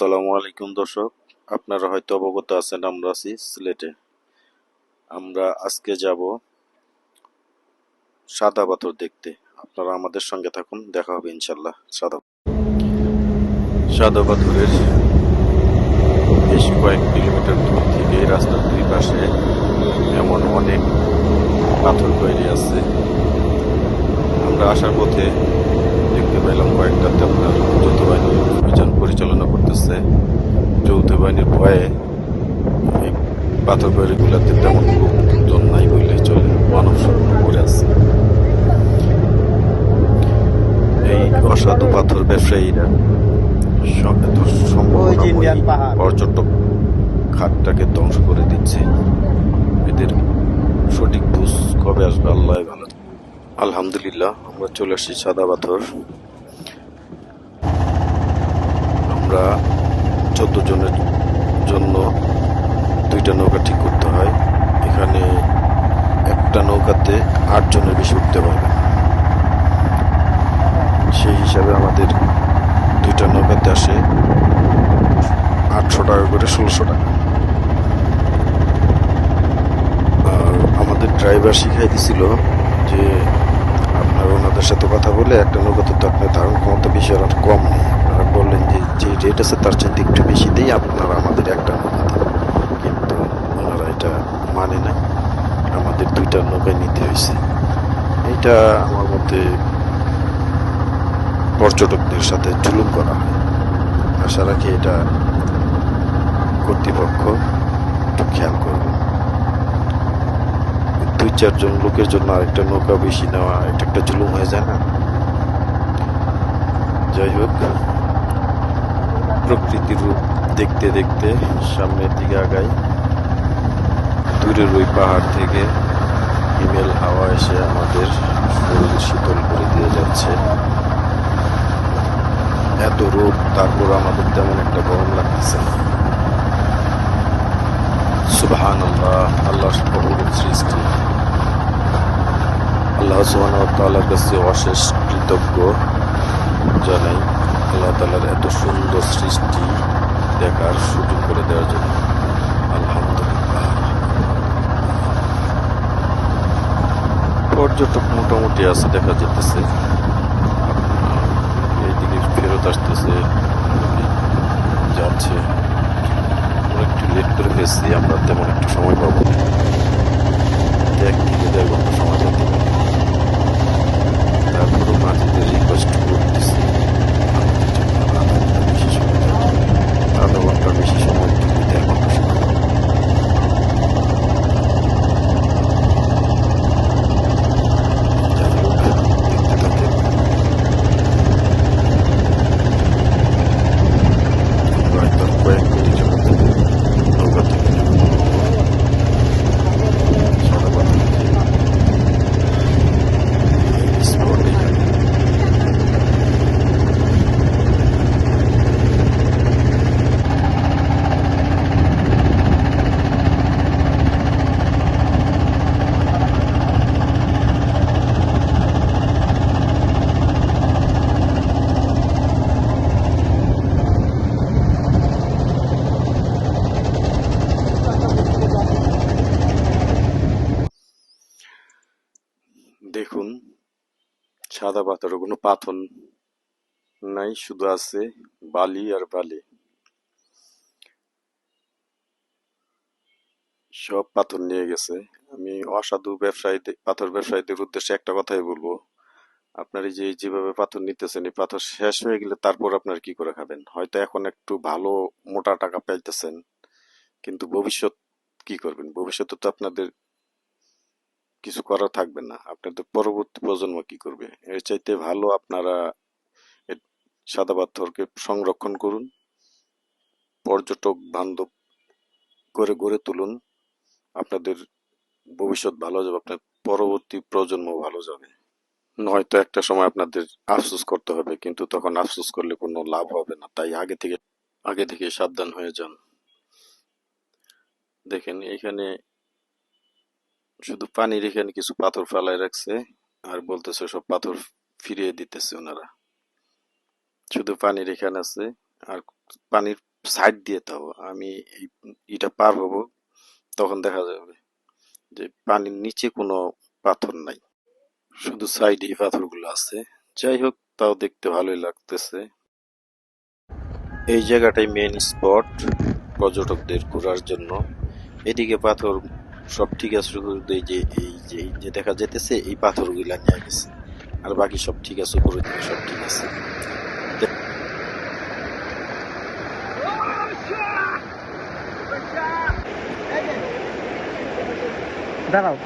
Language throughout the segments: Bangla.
আসসালামু আলাইকুম, দর্শক। আপনারা হয়তো অবগত আছেন, আমরা আছি সিলেটে। আমরা আজকে যাব সাদা পাথর দেখতে। আপনারা আমাদের সঙ্গে থাকুন, দেখা হবে ইনশাল্লাহ সাদা সাদা পাথরের বেশ কয়েক কিলোমিটার দূর থেকে রাস্তার দুই পাশে এমন অনেক পাথর তৈরি আছে। আমরা আসার পথে পেলাম কয়েকটাতে আপনার যৌথ বাহিনী অভিযান পরিচালনা করতেছে। যৌথ বাহিনীর ভয়ে এই পাথর বাড়িগুলোতে তেমন লোকজন নাই বললে চলে মানব শূন্য করে আছে। এই অসাধু পাথর ব্যবসায়ীরা পর্যটক খাতটাকে ধ্বংস করে দিচ্ছে। এদের সঠিক বুঝ কবে আসবে আল্লাহ ভালো আলহামদুলিল্লাহ আমরা চলে আসছি সাদা পাথর আমরা চোদ্দ জনের জন্য দুইটা নৌকা ঠিক করতে হয়। এখানে একটা নৌকাতে আটজনের বেশি উঠতে পারবে সেই হিসাবে আমাদের দুইটা নৌকাতে আসে আটশো টাকা করে, ষোলোশো টাকা। আর আমাদের ড্রাইভার শিখাই দিছিল যে ওনাদের সাথে কথা বলে একটা নৌকাতে তো আপনার ধারণ ক্ষমতা বেশি আর কম নেই। আপনারা বললেন যে যে রেট আছে তার চাইতে একটু বেশি দেই আপনারা আমাদের একটা নৌকা কিন্তু ওনারা এটা মানে না আমাদের দুইটা নৌকায় নিতে হয়েছে এইটা আমার মতে পর্যটকদের সাথে জুলুম করা হয়। আশা রাখি এটা কর্তৃপক্ষ একটু খেয়াল করবে। দুই চারজন লোকের জন্য আরেকটা নৌকা বেশি নেওয়া, এটা একটা জুলুম হয়ে যায় না? যাই হোক, প্রকৃতির রূপ দেখতে দেখতে সামনের দিকে আগাই। দূরের ওই পাহাড় থেকে হিমেল হাওয়া এসে আমাদের শরীর শীতল করে দিয়ে যাচ্ছে। এত রোদ, তারপর আমাদের তেমন একটা গরম লাগতেছে না। সুবাহান আল্লাহ আল্লাহ সৃষ্টি। আল্লাহ সুবাহর কাছে অশেষ কৃতজ্ঞ জানাই। আল্লাহ তালার এত সুন্দর সৃষ্টি দেখার সুযোগ করে দেওয়ার জন্য। আলহামদুলিল্লাহ। পর্যটক মোটামুটি আছে, দেখা যেতেছে এইদিকে ফেরত আসতেছে, যাচ্ছে। একটু লেট করে ফেলছি আমরা তেমন একটু সময় পাবো না। এক থেকে দেড় ঘণ্টা সময় পারে তারপরেও মাঝিদের রিকোয়েস্ট করতেছি আমাদের জন্য আধা ঘণ্টা বেশি সময় দেওয়া। আধা ঘণ্টা বেশি সময় কি দেড় ঘণ্টা সময় দাও। যাই হোক, দেখতে থাকেন। আমরা হয়তো আর কয়েক মিনিটের মধ্যে নৌকা থেকে নেমে পড়ব। সাদা পাথর থেকে এই স্পট এখানে। দেখুন সাদা পাথর কোনো পাথর নাই, শুধু আছে বালি আর বালি। সব পাথর নিয়ে গেছে। আমি অসাধু ব্যবসায়ীদের, পাথর ব্যবসায়ীদের উদ্দেশ্যে একটা কথাই বলব। আপনার এই যে যেভাবে পাথর নিতেছেন, এই পাথর শেষ হয়ে গেলে তারপর আপনার কি করে খাবেন? হয়তো এখন একটু ভালো, মোটা টাকা পাইতেছেন, কিন্তু ভবিষ্যৎ কি করবেন? ভবিষ্যতে তো আপনাদের কিছু করা থাকবে না। আপনাদের পরবর্তী প্রজন্ম কি করবে? এর চাইতে ভালো আপনারা সাদা পাথরকে সংরক্ষণ করুন, পর্যটক বান্ধব করে গড়ে তুলুন। আপনাদের ভবিষ্যৎ ভালো যাবে, আপনার পরবর্তী প্রজন্ম ভালো যাবে। নয়তো একটা সময় আপনাদের আফসোস করতে হবে, কিন্তু তখন আফসোস করলে কোনো লাভ হবে না। তাই আগে থেকে আগে থেকে সাবধান হয়ে যান। দেখেন, এখানে শুধু পানির এখানে কিছু পাথর ফেলায় রাখছে, আর বলতেছে সব পাথর ফিরিয়ে দিতেছে ওনারা। শুধু পানির এখানে আছে আর পানির সাইড দিয়ে তাও। আমি এটা পার হব, তখন দেখা যাবে যে পানির নিচে কোনো পাথর নাই। শুধু সাইডে পাথরগুলো আছে। যাই হোক, তাও দেখতে ভালোই লাগতেছে। এই জায়গাটাই মেন স্পট পর্যটকদের ঘোরার জন্য। এদিকে পাথর সব ঠিক আছে, শুধু এই যে এই যে এই যে দেখা যেতেছে এই পাথরগুলা নিয়ে গেছে। আর বাকি সব ঠিক আছে উপরে দিকে সব ঠিক আছে। দাঁড়াও।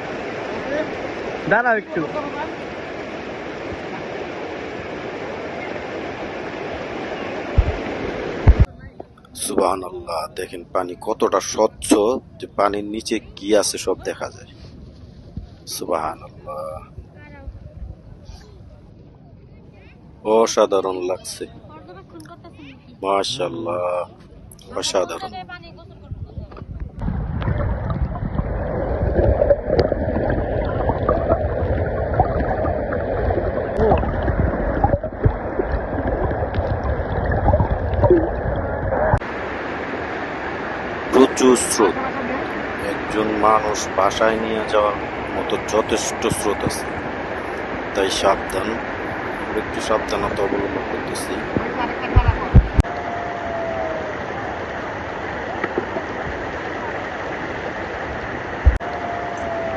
দাঁড়াও একটু। সুবাহান আল্লাহ দেখেন পানি কতটা স্বচ্ছ যে পানির নিচে কি আছে সব দেখা যায়। সুবাহান আল্লাহ অসাধারণ লাগছে। মাশাল্লাহ অসাধারণ। প্রচুর স্রোত একজন মানুষ বাসায় নিয়ে যাওয়ার মতো যথেষ্ট স্রোত আছে। তাই সাবধান একটু সাবধানতা অবলম্বন করতেছি।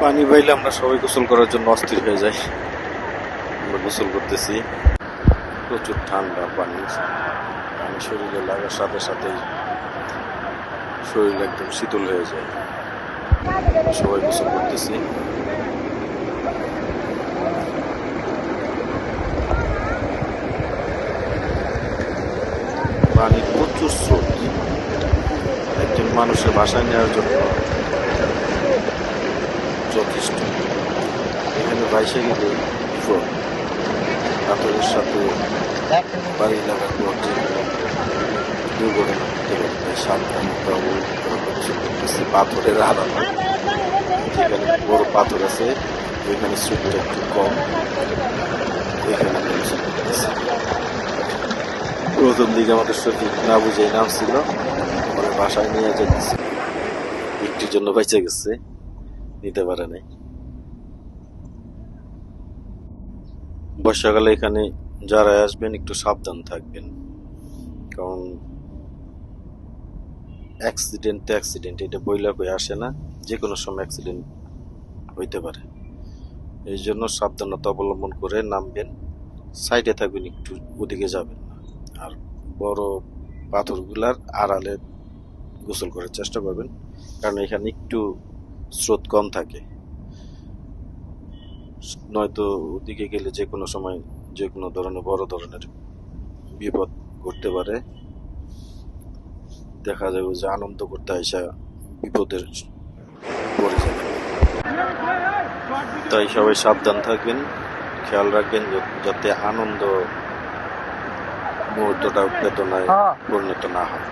পানি পাইলে আমরা সবাই গোসল করার জন্য অস্থির হয়ে যাই। আমরা গোসল করতেছি। প্রচুর ঠান্ডা পানি। পানি শরীরে লাগার সাথে সাথেই শরীর একদম শীতল হয়ে যায়। সবাই গোসল করতেছি। পানি প্রচুর স্রোত। একজন মানুষের বাসায় নেওয়ার জন্য যথেষ্ট। এখানে বাইশে গেলে সাথে বাড়ি লাগার পর দুর্ঘটনা পাথরের বড় পাথর আছে ওইখানে স্রোতটা একটু কম। এখানে প্রথম দিকে আমাদের সঠিক না বুঝে নাম ছিল। পরে বাসায় নিয়ে যেতেছি একটির জন্য বেঁচে গেছে, নিতে পারে নাই। বর্ষাকালে এখানে যারা আসবেন, একটু সাবধান থাকবেন। কারণ অ্যাক্সিডেন্ট তো অ্যাক্সিডেন্ট এটা বইলা বই আসে না যে কোনো সময় অ্যাক্সিডেন্ট হইতে পারে। এই জন্য সাবধানতা অবলম্বন করে নামবেন সাইডে থাকবেন, একটু ওদিকে যাবেন না। আর বড় পাথরগুলার আড়ালে গোসল করার চেষ্টা করবেন, কারণ এখানে একটু স্রোত কম থাকে। নয়তো ওদিকে গেলে যে কোনো সময় যে কোনো ধরনের, বড় ধরনের বিপদ ঘটতে পারে। দেখা যাবে যে আনন্দ করতে আসা বিপদের পড়ে যাবে তাই সবাই সাবধান থাকবেন খেয়াল রাখবেন যাতে আনন্দ মুহূর্তটা বেদনায় হ্যাঁ। পরিণত না হয়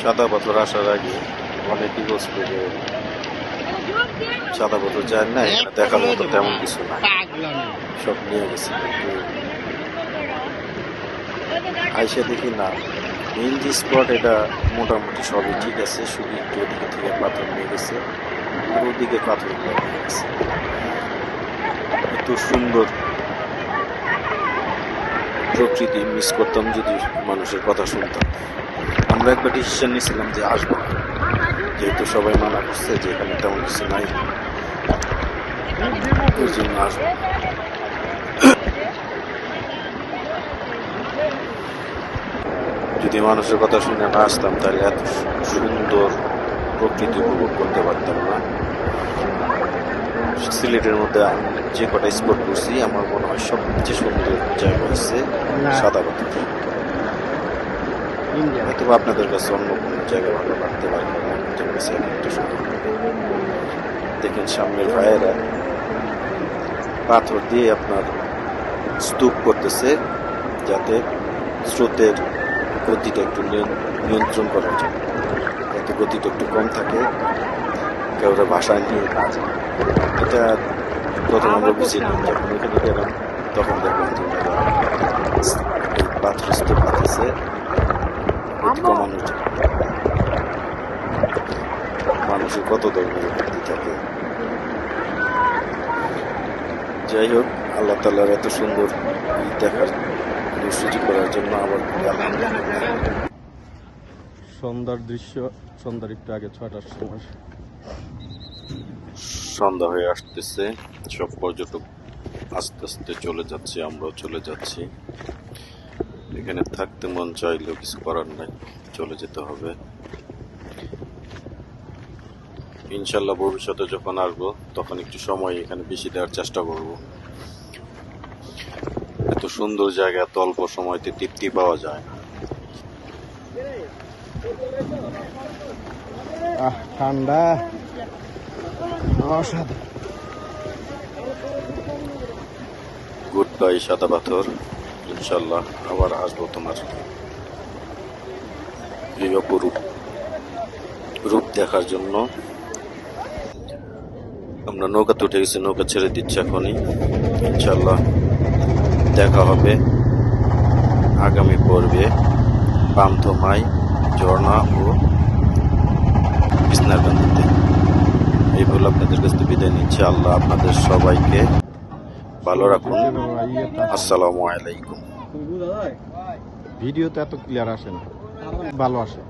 সাদা পাথর আসার আগে অনেকেই বলছিল যে সাদা পাথর যায় না এখানে দেখার মতো তেমন কিছু না। সব নিয়ে গেছে। আইসা দেখি না। মেইন যে স্পট এটা মোটামুটি সবই ঠিক আছে শুধু একটু ওদিকে থেকে পাথর নিয়ে গেছে আর ওদিকে পাথর নিয়ে গেছে। এত সুন্দর প্রকৃতি মিস করতাম যদি মানুষের কথা শুনতাম। আমরা একবার ডিসিশন নিয়েছিলাম যে আসব। যেহেতু সবাই মানা করছে যে এখানে তেমন কিছু নাই। ওই জন্য আসব যদি মানুষের কথা শুনে না আসতাম তাহলে এত সুন্দর প্রকৃতি উপভোগ করতে পারতাম না। সিলেটের মধ্যে যে কটা স্পট করছি আমার মনে হয় সবচেয়ে সুন্দর জায়গা হচ্ছে সাদা পাথর হয়তো আপনাদের কাছে অন্য কোনো জায়গা ভালো লাগতে পারে। না আমাদের এক একটা সুন্দর দেখেন সামনের ভাইয়েরা পাথর দিয়ে আপনার স্তূপ করতেছে যাতে স্রোতের গতিটা একটু নিয়ন- নিয়ন্ত্রণ করা যায় যাতে গতিটা একটু কম থাকে কেউ বাসায় নিয়ে কাজ এটা প্রথম আমরা বুঝিনি যখন ওইখানে গেলাম তখন দেখলাম যে পাথর স্তূপ পাতেছে কমানোর জন্য মানুষের কত ধরনের ভক্তি থাকে? যাই হোক আল্লাহ তাল্লার এত সুন্দর দেখার সুযোগ করার জন্য আবার আলহামদুলিল্লাহ সন্ধ্যার দৃশ্য সন্ধ্যার একটু আগে ছয়টার সময়। সন্ধ্যা হয়ে আসতেছে সব পর্যটক আস্তে আস্তে চলে যাচ্ছে আমরাও চলে যাচ্ছি। এখানে থাকতে মন চাইলেও কিছু করার নাই চলে যেতে হবে। ইনশাল্লাহ ভবিষ্যতে যখন আসব তখন একটু সময় এখানে বেশি দেওয়ার চেষ্টা করব। এত সুন্দর জায়গা এত অল্প সময়তে তৃপ্তি পাওয়া যায়। না আহ ঠান্ডা। অসাধারণ। গুড বাই সাদা পাথর। ইনশাল্লাহ আবার আসব তোমার। এই অপরূপ রূপ দেখার জন্য। আমরা নৌকাতে উঠে গেছি, নৌকা ছেড়ে দিচ্ছে এখনই। ইনশাল্লাহ দেখা হবে আগামী পর্বে। পান্থমাই ঝর্ণা ও কৃষ্ণাকান্দিতে এই বলে আপনাদের কাছে বিদায় নিচ্ছি। আল্লাহ আপনাদের সবাইকে ভালো রাখুন। আসসালামু আলাইকুম। ভিডিও তো এত ক্লিয়ার আসে না। ভালো আসে।